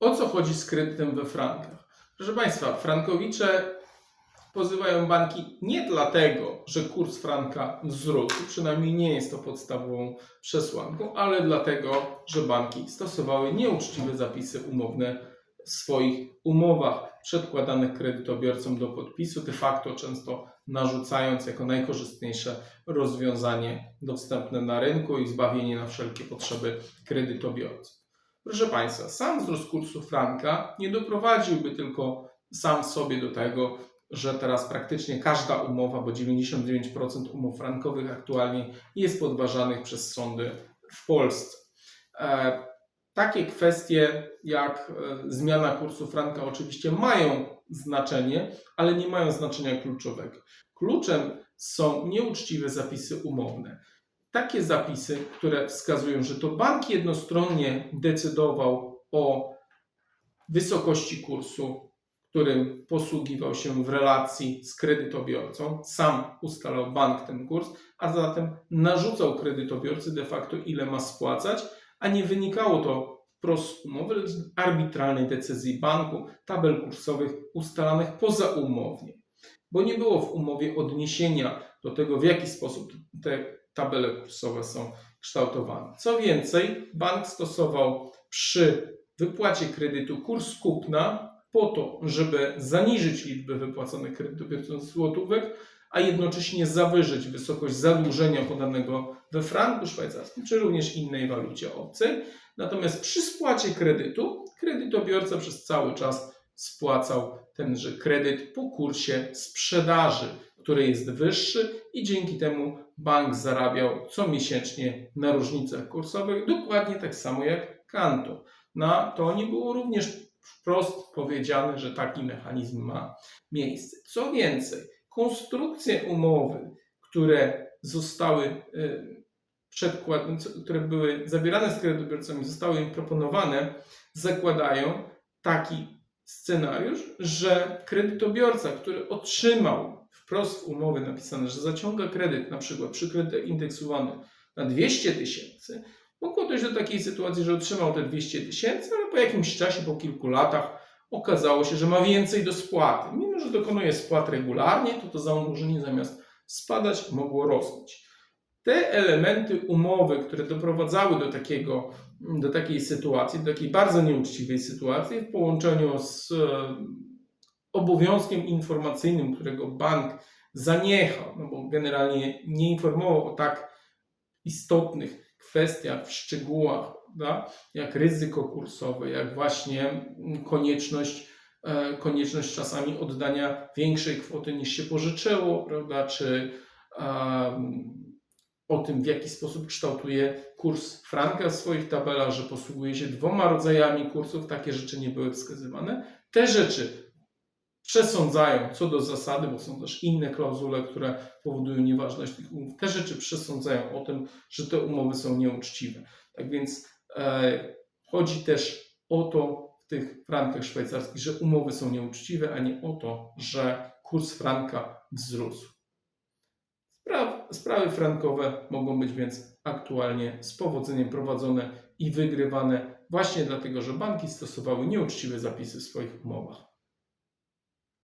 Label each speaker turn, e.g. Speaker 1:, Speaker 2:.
Speaker 1: O co chodzi z kredytem we frankach? Proszę Państwa, frankowicze pozywają banki nie dlatego, że kurs franka wzrósł, przynajmniej nie jest to podstawową przesłanką, ale dlatego, że banki stosowały nieuczciwe zapisy umowne w swoich umowach przedkładanych kredytobiorcom do podpisu, de facto często narzucając jako najkorzystniejsze rozwiązanie dostępne na rynku i zbawienie na wszelkie potrzeby kredytobiorców. Proszę Państwa, sam wzrost kursu franka nie doprowadziłby tylko sam sobie do tego, że teraz praktycznie każda umowa, bo 99% umów frankowych aktualnie jest podważanych przez sądy w Polsce. E, takie kwestie jak e, zmiana kursu franka oczywiście mają znaczenie, ale nie mają znaczenia kluczowego. Kluczem są nieuczciwe zapisy umowne. Takie zapisy, które wskazują, że to bank jednostronnie decydował o wysokości kursu, którym posługiwał się w relacji z kredytobiorcą, sam ustalał bank ten kurs, a zatem narzucał kredytobiorcy de facto ile ma spłacać, a nie wynikało to wprost umowy, z arbitralnej decyzji banku, tabel kursowych ustalanych pozaumownie, bo nie było w umowie odniesienia do tego, w jaki sposób te tabele kursowe są kształtowane. Co więcej, bank stosował przy wypłacie kredytu kurs kupna po to, żeby zaniżyć liczbę wypłaconych kredytobiorcom złotówek, a jednocześnie zawyżyć wysokość zadłużenia podanego we franku szwajcarskim, czy również innej walucie obcej. Natomiast przy spłacie kredytu, kredytobiorca przez cały czas spłacał tenże kredyt po kursie sprzedaży, który jest wyższy i dzięki temu bank zarabiał co miesięcznie na różnicach kursowych, dokładnie tak samo jak Kanto. Na to nie było również wprost powiedziane, że taki mechanizm ma miejsce. Co więcej, konstrukcje umowy, które zostały y, przedkład- które były zawierane z kredytobiorcami, zostały im proponowane, zakładają taki scenariusz, że kredytobiorca, który otrzymał wprost w umowie napisane, że zaciąga kredyt, na przykład przy kredycie indeksowany na 200 tysięcy, mogło dojść do takiej sytuacji, że otrzymał te 200 tysięcy, ale po jakimś czasie, po kilku latach okazało się, że ma więcej do spłaty. Mimo, że dokonuje spłat regularnie, to to założenie zamiast spadać mogło rosnąć. Te elementy umowy, które doprowadzały do, takiego, do takiej sytuacji, do takiej bardzo nieuczciwej sytuacji, w połączeniu z e, obowiązkiem informacyjnym, którego bank zaniechał, no bo generalnie nie informował o tak istotnych kwestiach, w szczegółach, prawda, jak ryzyko kursowe, jak właśnie konieczność, e, konieczność czasami oddania większej kwoty niż się pożyczyło, prawda, czy um, o tym, w jaki sposób kształtuje kurs franka w swoich tabelach, że posługuje się dwoma rodzajami kursów, takie rzeczy nie były wskazywane. Te rzeczy przesądzają co do zasady, bo są też inne klauzule, które powodują nieważność tych umów. Te rzeczy przesądzają o tym, że te umowy są nieuczciwe. Tak więc e, chodzi też o to w tych frankach szwajcarskich, że umowy są nieuczciwe, a nie o to, że kurs franka wzrósł. Spraw, sprawy frankowe mogą być więc aktualnie z powodzeniem prowadzone i wygrywane właśnie dlatego, że banki stosowały nieuczciwe zapisy w swoich umowach.